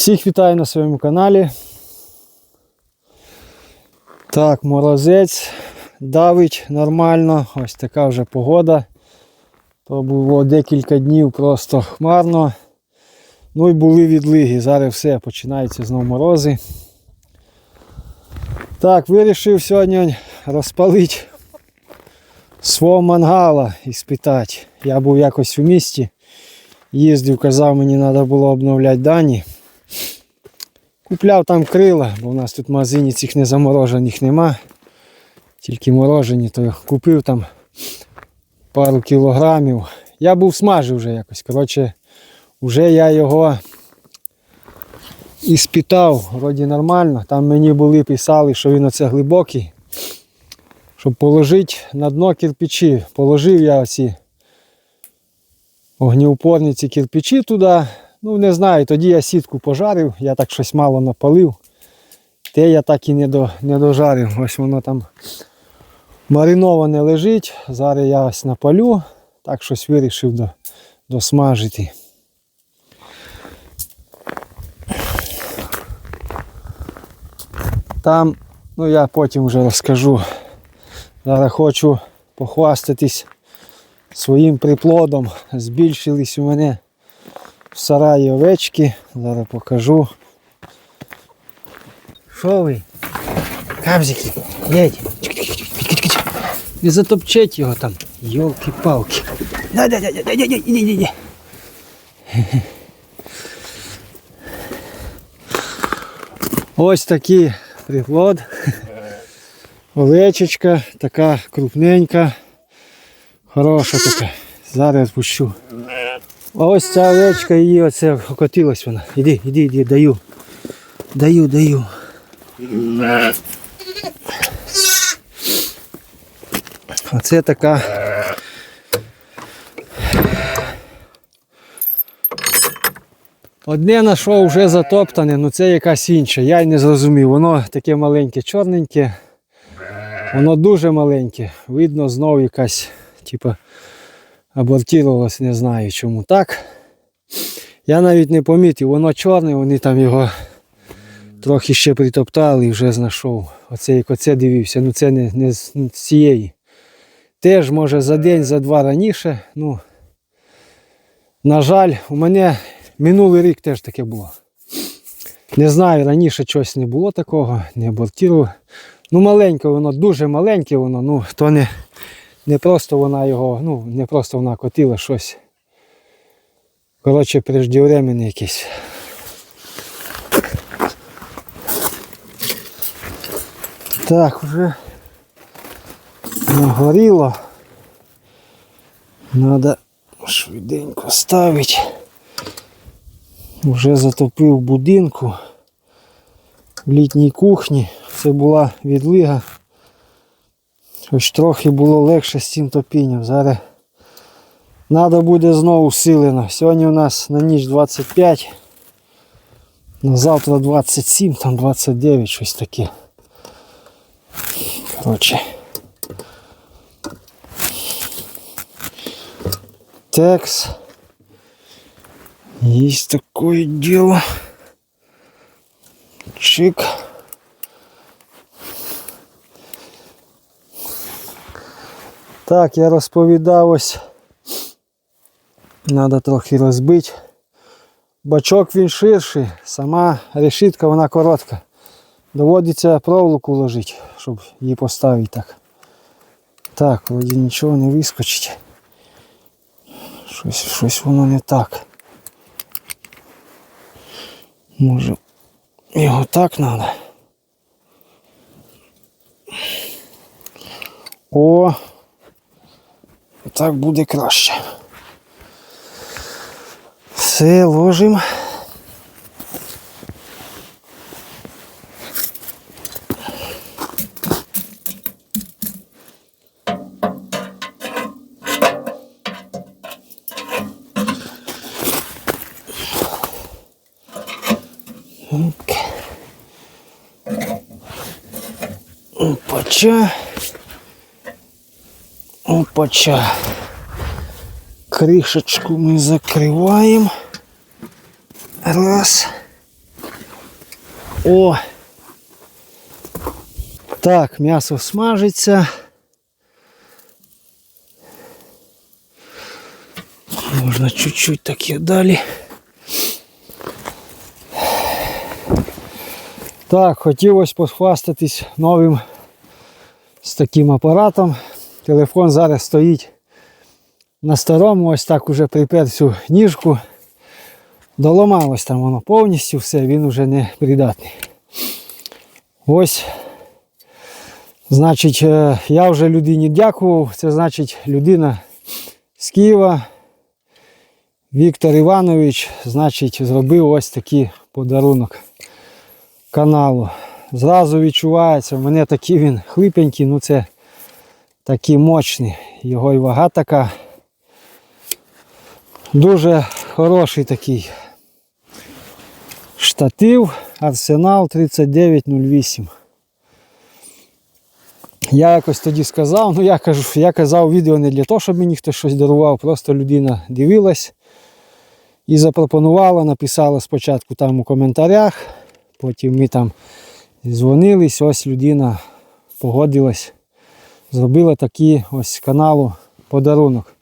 Всіх вітаю на своєму каналі. Так, морозець давить нормально. Ось така вже погода. То було декілька днів просто хмарно. Ну і були відлиги. Зараз все, починаються знову морози. Так, вирішив сьогодні розпалити свого мангала і спитати. Я був якось у місті, їздив, казав, мені треба було обновляти дані. Купляв там крила, бо в нас тут в магазині цих незаморожених нема. Тільки морожені, то купив там пару кілограмів. Я був смажив вже якось. Коротше, вже я його і спитав, вроді нормально. Там мені були писали, що він оце глибокий. Щоб положити на дно кирпичі. Положив я оці огнеупорні ці кирпичі туди. Ну, не знаю, тоді я сітку пожарив, я так щось мало напалив. Те я так і не, до, не дожарив. Ось воно там мариноване лежить. Зараз я ось напалю, так щось вирішив до, досмажити. Там, ну я потім вже розкажу. Зараз хочу похвастатись своїм приплодом. Збільшились у мене в сараї овечки. Зараз покажу. Що ви? Кабзики, їдь. Не затопчеть його там. Йолки-палки. Да, да, да, да, да, да, іди, іди, іди. Ось такий приплод. Овечечка, така крупненька. Хороша така. Зараз відпущу. А ось ця овечка її оце окотилась вона. Іди, іди, іди, даю. Даю, даю. Оце така. Одне знайшов вже затоптане, ну це якась інша. Я й не зрозумів. Воно таке маленьке, чорненьке. Воно дуже маленьке. Видно, знову якась, типа, абортувалось, не знаю чому так. Я навіть не помітив, воно чорне, вони там його трохи ще притоптали і вже знайшов. Оце як оце дивився, ну це не, не з цієї. Теж може за день, за два раніше. Ну, на жаль, у мене минулий рік теж таке було. Не знаю, раніше щось не було такого, не абортував. Ну, маленьке воно, дуже маленьке воно, ну то не, не просто вона його, ну, не просто вона котила щось. Коротше, преждевременне якесь. Так, вже нагоріло. Надо швиденько ставити. Вже затопив будинку в літній кухні. Це була відлига. Хоч трохи було легше з цим топінням. Зараз треба буде знову всилено. Сьогодні у нас на ніч 25, на завтра 27, там 29, щось таке. Коротше. Текс. Есть такое дело. Чик. Так, я розповідав ось. Треба трохи розбити. Бачок він ширший, сама решітка вона коротка. Доводиться проволоку ложити, щоб її поставити так. Так, вроді нічого не вискочить. Щось, щось воно не так. Може його так треба. О! Так буде краще. Все, ложимо. Опача. Опача. Кришечку ми закриваємо. Раз. О! Так, м'ясо смажиться. Можна чуть-чуть так і далі. Так, хотілося похвастатись новим з таким апаратом. Телефон зараз стоїть на старому, ось так уже припер цю ніжку. Доламалось там воно повністю все, він вже не придатний. Ось, значить, е, я вже людині дякував. Це значить людина з Києва. Віктор Іванович, значить, зробив ось такий подарунок каналу. Зразу відчувається, в мене такий він хлипенький, ну це такий мощний. Його і вага така. Дуже хороший такий штатив Арсенал 3908. Я якось тоді сказав, ну я кажу, я казав відео не для того, щоб мені хтось щось дарував, просто людина дивилась і запропонувала, написала спочатку там у коментарях, потім ми там дзвонились, ось людина погодилась, зробила такий ось каналу подарунок.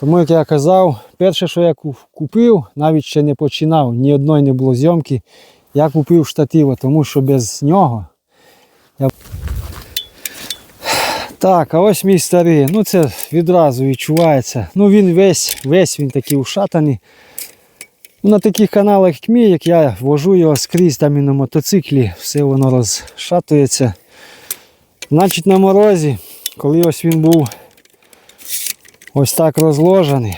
Тому, як я казав, перше, що я купив, навіть ще не починав, ні одної не було зйомки, я купив штатива, тому що без нього. Я... Так, а ось мій старий, ну це відразу відчувається. Ну він весь, весь він такий ушатаний. Ну, На таких каналах, як мій, як я вожу його скрізь там і на мотоциклі, все воно розшатується. Значить на морозі, коли ось він був ось так розложений.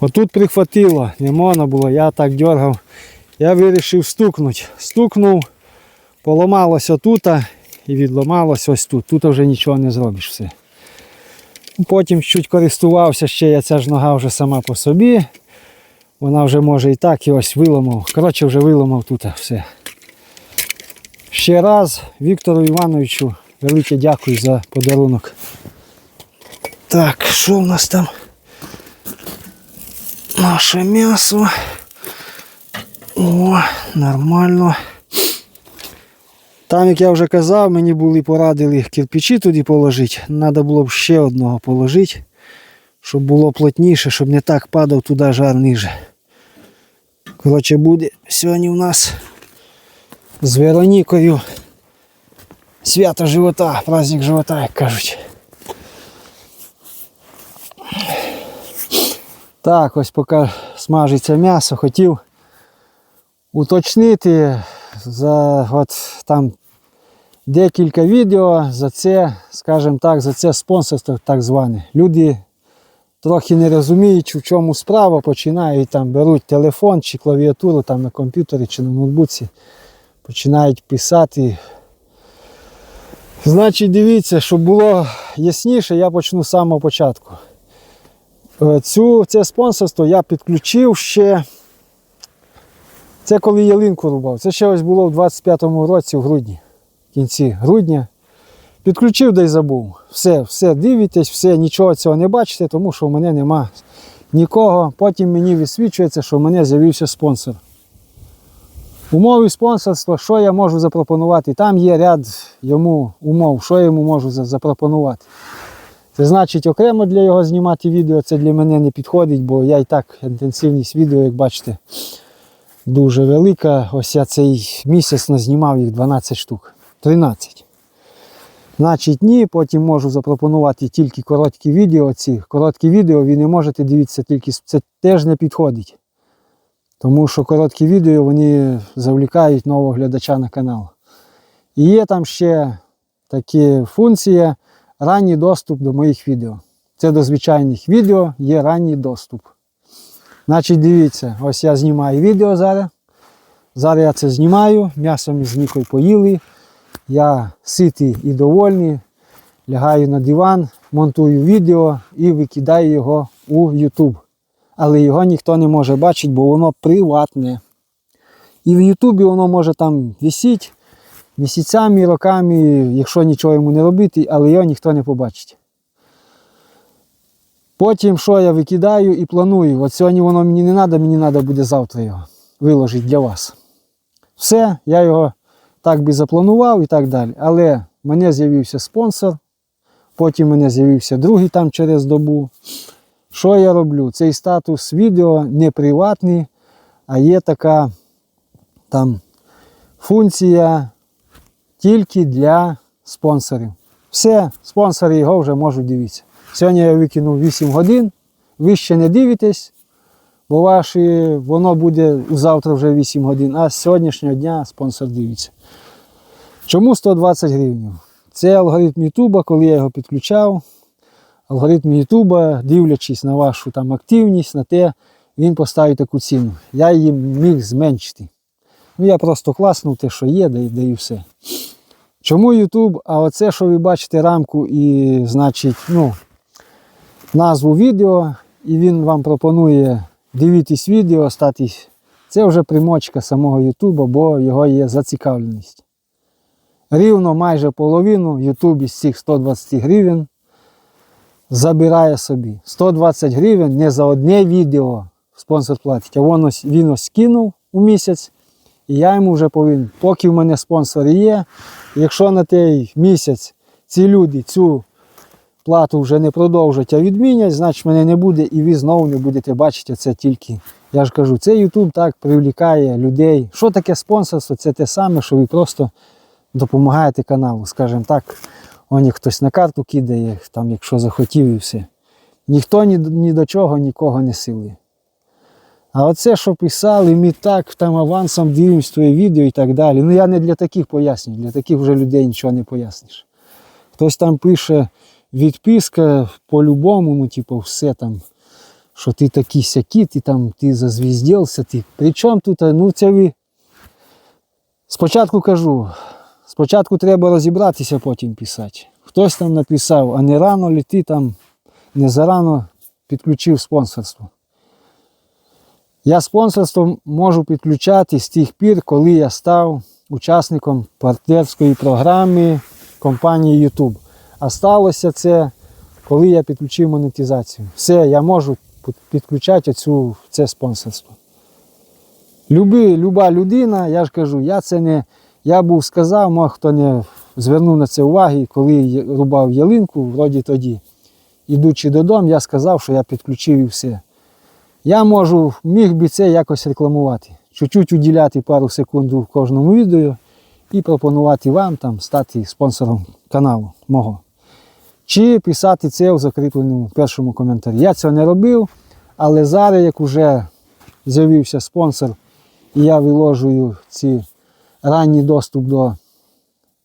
Отут прихватило, не можна було, я так дергав. Я вирішив стукнути. Стукнув, поламалося тут і відламалось ось тут. Тут вже нічого не зробиш все. Потім чуть користувався ще, я ця ж нога вже сама по собі. Вона вже може і так і ось виламав. Коротше, вже виламав тут все. Ще раз Віктору Івановичу велике дякую за подарунок. Так, що в нас там? Наше м'ясо. О, нормально. Там, як я вже казав, мені були порадили кирпичі туди положити. Треба було б ще одного положити, щоб було плотніше, щоб не так падав туди жар ниже. Коротше, буде сьогодні у нас з Веронікою свято живота, праздник живота, як кажуть. Так, ось поки смажиться м'ясо, хотів уточнити за от там декілька відео за це, скажімо так, за це спонсорство так зване. Люди трохи не розуміють, в чому справа, починають там беруть телефон чи клавіатуру там на комп'ютері чи на ноутбуці, починають писати. Значить, дивіться, щоб було ясніше, я почну з самого початку. Е, Цю, це спонсорство я підключив ще. Це коли ялинку рубав. Це ще ось було в 25-му році, в грудні, в кінці грудня. Підключив й забув. Все, все дивитесь, все, нічого цього не бачите, тому що в мене нема нікого. Потім мені висвічується, що в мене з'явився спонсор. Умови спонсорства, що я можу запропонувати? Там є ряд йому умов, що я йому можу запропонувати. Це значить окремо для його знімати відео, це для мене не підходить, бо я і так інтенсивність відео, як бачите, дуже велика. Ось я цей місяць назнімав їх 12 штук. 13. Значить, ні, потім можу запропонувати тільки короткі відео. Ці короткі відео ви не можете дивитися тільки це теж не підходить. Тому що короткі відео вони завлікають нового глядача на канал. І є там ще такі функції ранній доступ до моїх відео. Це до звичайних відео є ранній доступ. Значить, дивіться, ось я знімаю відео зараз. Зараз я це знімаю, м'ясо ми з Нікою поїли. Я ситий і довольний. Лягаю на диван, монтую відео і викидаю його у YouTube. Але його ніхто не може бачити, бо воно приватне. І в Ютубі воно може там висіти місяцями, роками, якщо нічого йому не робити, але його ніхто не побачить. Потім що я викидаю і планую. От сьогодні воно мені не треба, мені треба буде завтра його виложити для вас. Все, я його так би запланував і так далі. Але в мене з'явився спонсор, потім мене з'явився другий там через добу. Що я роблю? Цей статус відео не приватний, а є така там функція тільки для спонсорів. Все, спонсори його вже можуть дивитися. Сьогодні я викинув 8 годин, ви ще не дивитесь, бо ваші, воно буде завтра вже 8 годин, а з сьогоднішнього дня спонсор дивиться. Чому 120 гривень? Це алгоритм Ютуба, коли я його підключав. Алгоритм Ютуба, дивлячись на вашу там активність, на те, він поставить таку ціну. Я її міг зменшити. Ну, я просто класнув те, що є, да і, все. Чому YouTube? А оце, що ви бачите рамку і, значить, ну, назву відео, і він вам пропонує дивитись відео, статись. Це вже примочка самого YouTube, бо його є зацікавленість. Рівно майже половину YouTube із цих 120 гривень забирає собі. 120 гривень не за одне відео спонсор платить, а він ось, він ось кинув у місяць, і я йому вже повинен, поки в мене спонсори є, якщо на той місяць ці люди цю плату вже не продовжать, а відмінять, значить мене не буде і ви знову не будете бачити це тільки. Я ж кажу, це YouTube так привлікає людей. Що таке спонсорство? Це те саме, що ви просто допомагаєте каналу, скажімо так. Оні хтось на карту кидає, там, якщо захотів і все. Ніхто ні, ні до чого нікого не силує. А оце, що писали, ми так там авансом дивимось твоє відео і так далі. Ну я не для таких пояснюю, для таких вже людей нічого не поясниш. Хтось там пише відписка по-любому, ну, типу, все там, що ти такий сякий, ти там ти зазвіздівся, ти. Причому тут, ну це ви. Спочатку кажу, спочатку треба розібратися, потім писати. Хтось там написав, а не рано ли ти там не зарано підключив спонсорство. Я спонсорство можу підключати з тих пір, коли я став учасником партнерської програми компанії YouTube. А сталося це, коли я підключив монетизацію. Все, я можу підключати оцю, це спонсорство. Люби, люба людина, я ж кажу, я це не. Я був сказав, мог хто не звернув на це уваги, коли рубав ялинку, вроді тоді, ідучи додому, я сказав, що я підключив і все. Я можу, міг би це якось рекламувати. Чуть-чуть уділяти пару секунд в кожному відео і пропонувати вам там стати спонсором каналу мого. Чи писати це в закріпленому першому коментарі. Я цього не робив, але зараз, як вже з'явився спонсор, і я виложую ці ранній доступ до,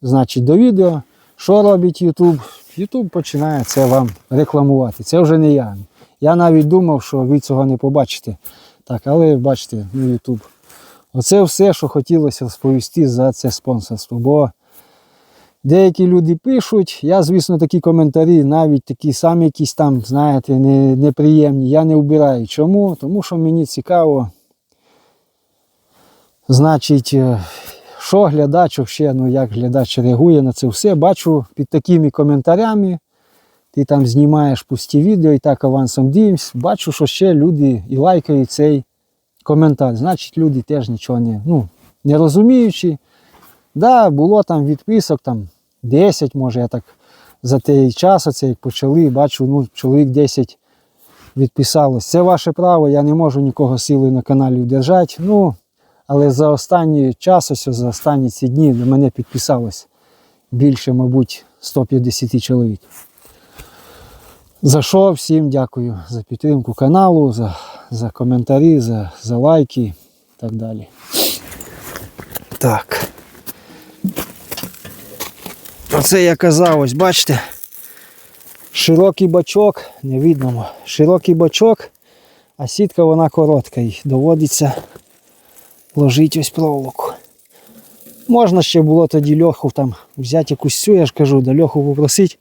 значить, до відео, що робить YouTube? YouTube починає це вам рекламувати. Це вже не я. Я навіть думав, що ви цього не побачите. Так, але бачите, ну YouTube. Оце все, що хотілося розповісти за це спонсорство. Бо деякі люди пишуть, я, звісно, такі коментарі, навіть такі самі якісь там, знаєте, не, неприємні, я не вбираю. Чому? Тому що мені цікаво, значить, е, що глядач ще, ну як глядач реагує на це все. Бачу під такими коментарями. Ти там знімаєш пусті відео і так авансом дивимось. Бачу, що ще люди і лайкають цей коментар. Значить, люди теж нічого не, ну, не розуміючи. Да, було там відписок, там 10, може, я так за той час, оце як почали, бачу, ну, чоловік 10 відписалось. Це ваше право, я не можу нікого силою на каналі вдержати. Ну, але за останній час, ось за останні ці дні до мене підписалось більше, мабуть, 150 чоловік. За що всім дякую за підтримку каналу, за, за коментарі, за, за лайки і так далі. Так. Оце я казав, ось бачите. Широкий бачок, не видно, широкий бачок, а сітка вона коротка і доводиться ложити ось проволоку. Можна ще було тоді льоху там взяти якусь цю, я ж кажу, да льоху попросити,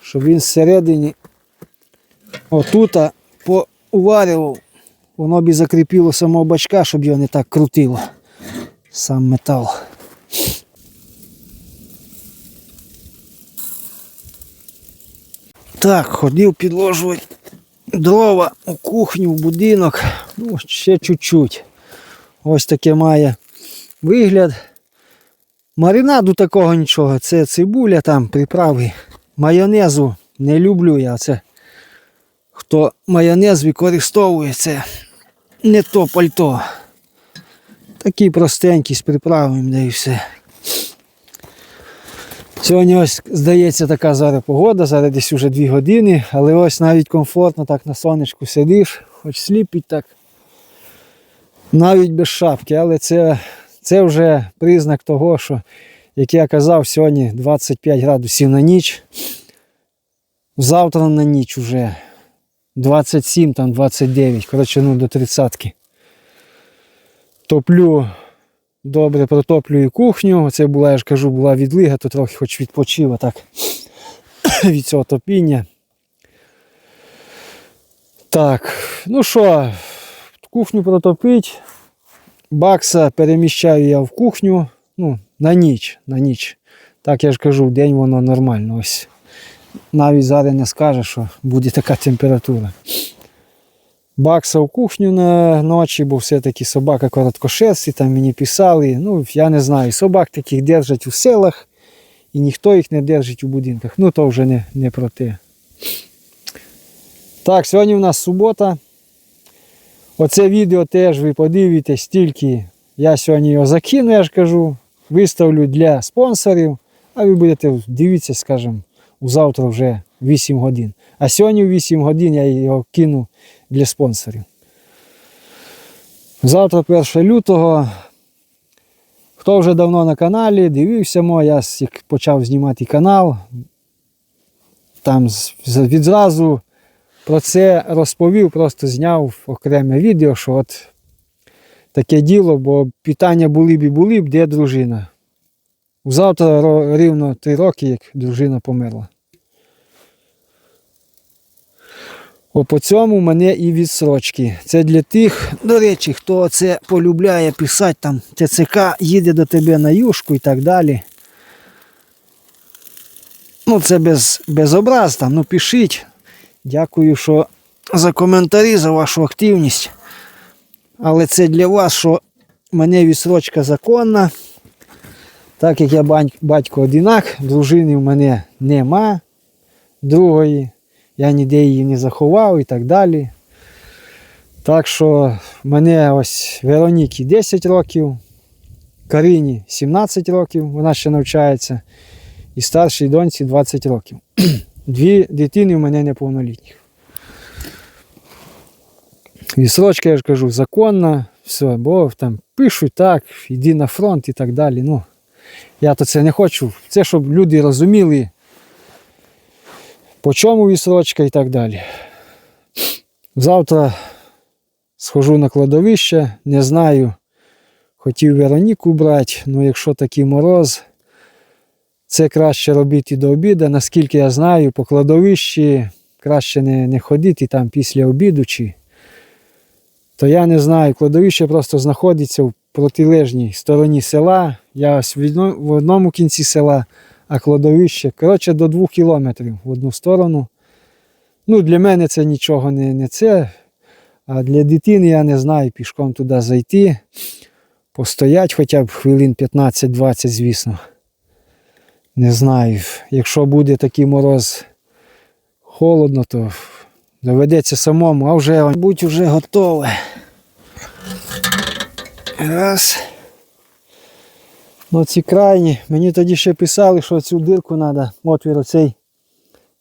щоб він зсередині отута поуварював, воно б і закріпило самого бачка, щоб його не так крутило. Сам метал. Так, ходив підложувати дрова у кухню, в будинок. Ну, ще чуть-чуть. Ось таке має вигляд. Маринаду такого нічого. Це цибуля там, приправи. Майонезу не люблю я. Це хто майонез використовує, це не то пальто. Такі простенькі з приправами, да і все. Сьогодні ось здається така зараз погода, зараз десь уже 2 години, але ось навіть комфортно так на сонечку сидиш, хоч сліпить так. Навіть без шапки, але це, це вже признак того, що, як я казав, сьогодні 25 градусів на ніч. Завтра на ніч вже 27, там 29, коротше, ну до 30. Топлю добре протоплюю кухню. Це була, я ж кажу, була відлига, то трохи хоч відпочила так від цього топіння. Так, ну що, кухню протопить. Бакса переміщаю я в кухню. Ну, на ніч, на ніч. Так я ж кажу, в день воно нормально. Ось. Навіть зараз не скаже, що буде така температура. Бакса в кухню на ночі, бо все-таки собака короткошерсті, там мені писали. Ну, я не знаю, собак таких держать у селах і ніхто їх не держить у будинках. Ну, то вже не, не про те. Так, сьогодні у нас субота. Оце відео теж ви подивитесь, тільки я сьогодні його закину, я ж кажу, виставлю для спонсорів, а ви будете дивитися, скажімо, завтра вже 8 годин. А сьогодні в 8 годин я його кину для спонсорів. Завтра 1 лютого. Хто вже давно на каналі, дивився мой, я почав знімати канал. Там відразу про це розповів, просто зняв окреме відео, що от таке діло, бо питання були б і були б, де дружина. Завтра рівно 3 роки, як дружина померла. О, по цьому мене і відсрочки. Це для тих, до речі, хто це полюбляє писати там ТЦК їде до тебе на юшку і так далі. Ну, це без, без образ там, ну пишіть. Дякую, що за коментарі, за вашу активність. Але це для вас, що мене відсрочка законна. Так як я батько одинак, дружини в мене нема другої. Я ніде її не заховав і так далі. Так що мене ось Вероніки 10 років, Карині 17 років, вона ще навчається, і старшій доньці 20 років. Дві дитини в мене неповнолітніх. Відсрочка, я ж кажу, законна, все, бо там пишуть так, йди на фронт і так далі. Ну, я то це не хочу. Це щоб люди розуміли, по чому відсрочка і так далі. Завтра схожу на кладовище, не знаю, хотів Вероніку брати, але якщо такий мороз, це краще робити до обіду. Наскільки я знаю, по кладовищі краще не, не ходити там після обіду. Чи... То я не знаю, кладовище просто знаходиться в протилежній стороні села. Я ось в одному кінці села, а кладовище, коротше, до двох кілометрів в одну сторону. Ну, для мене це нічого не, не це. А для дитини я не знаю, пішком туди зайти, постоять хоча б хвилин 15-20, звісно. Не знаю. Якщо буде такий мороз холодно, то доведеться самому, а вже будь вже готове. Раз. Ну ці крайні. Мені тоді ще писали, що цю дирку треба, отвір оцей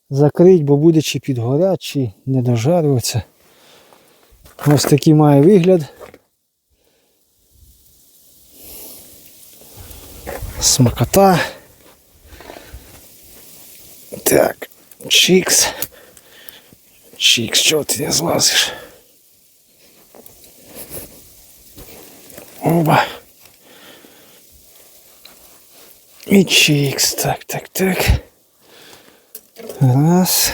закрити, бо буде чи підгорять, чи не дожарюватися. Ось такий має вигляд. Смакота. Так, чікс. Чікс, чого ти не злазиш? Оба. І чікс. Так, так, так. Раз.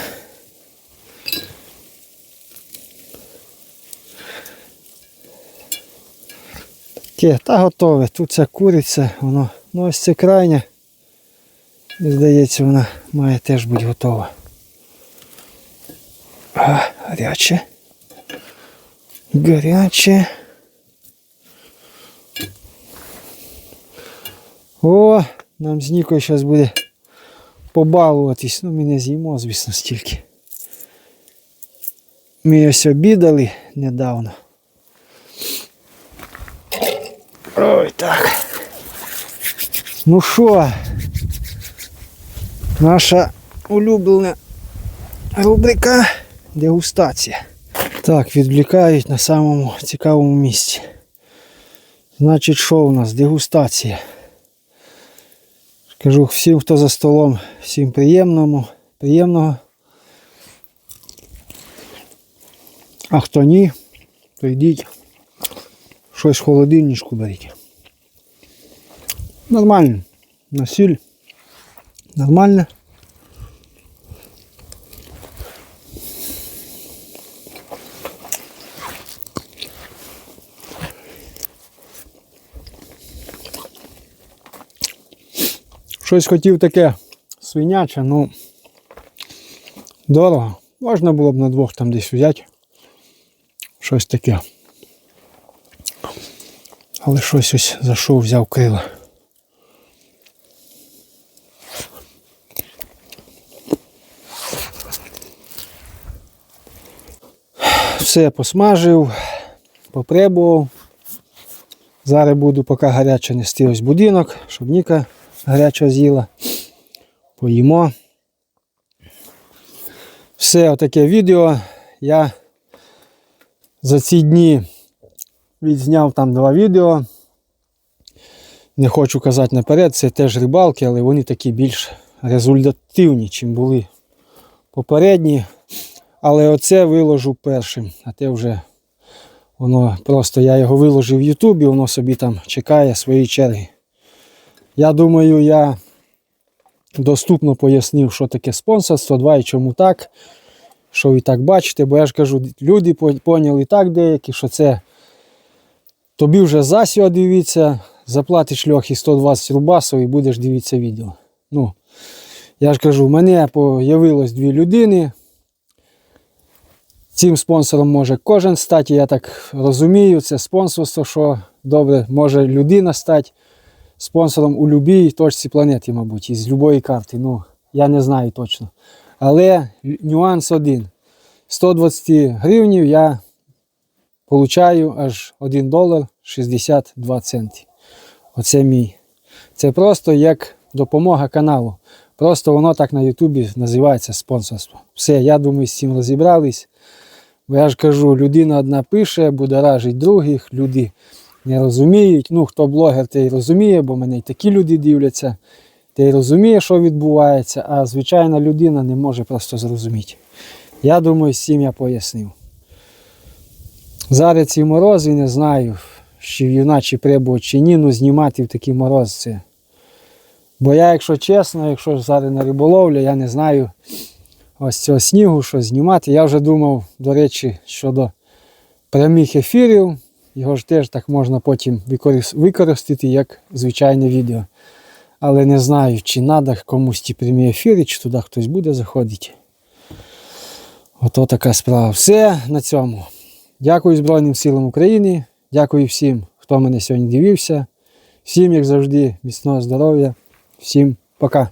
Таке, та готове. Тут ця куриця, воно. Ну ось це крайня. Здається, вона має теж бути готова. А, гаряче. О, нам з Нікою зараз буде побалуватись. Ну, ми не з'їмо, звісно, стільки. Ми ось обідали недавно. Ой, так. Ну що, наша улюблена рубрика дегустація. Так, відвлікають на самому цікавому місці. Значить, що у нас? Дегустація. Кажу всім, хто за столом, всім приємному, приємного. А хто ні, то йдіть. Щось в холодильничку беріть. Нормально. На сіль. Нормально. Щось хотів таке свиняче, ну дорого. Можна було б на двох там десь взяти. Щось таке. Але щось ось зайшов, взяв крила. Все посмажив, попребував. Зараз буду, поки гаряче нести ось будинок, щоб Ніка гаряче з'їла. Поїмо. Все, отаке відео. Я за ці дні відзняв там два відео. Не хочу казати наперед, це теж рибалки, але вони такі більш результативні, чим були попередні. Але оце виложу першим, а те вже воно просто я його виложив в Ютубі, воно собі там чекає свої черги. Я думаю, я доступно пояснив, що таке спонсорство, 2 і чому так. Що ви так бачите, бо я ж кажу, люди по- поняли так деякі, що це тобі вже засіо дивіться, заплатиш льохи 120 рубасів і будеш дивитися відео. Ну, я ж кажу, в мене появилось дві людини. Цим спонсором може кожен стати, я так розумію, це спонсорство, що добре, може людина стати спонсором у будь-якій точці планети, мабуть, із будь-якої карти. Ну, я не знаю точно. Але нюанс один. 120 гривнів я получаю аж 1 долар 62 центи. Оце мій. Це просто як допомога каналу. Просто воно так на Ютубі називається спонсорство. Все, я думаю, з цим розібрались. Бо я ж кажу, людина одна пише, будоражить других, люди не розуміють. Ну, хто блогер, той розуміє, бо мене і такі люди дивляться, той розуміє, що відбувається, а звичайна людина не може просто зрозуміти. Я думаю, цим я пояснив. Зараз ці морози, не знаю, чи юначі прибув чи ні, ну знімати в такий мороз це. Бо я, якщо чесно, якщо зараз на риболовлю, я не знаю ось цього снігу, що знімати. Я вже думав, до речі, щодо прямих ефірів. Його ж теж так можна потім використати як звичайне відео. Але не знаю, чи треба комусь ті прямі ефіри, чи туди хтось буде заходити. Ото така справа. Все на цьому. Дякую Збройним силам України. Дякую всім, хто мене сьогодні дивився. Всім, як завжди, міцного здоров'я. Всім пока.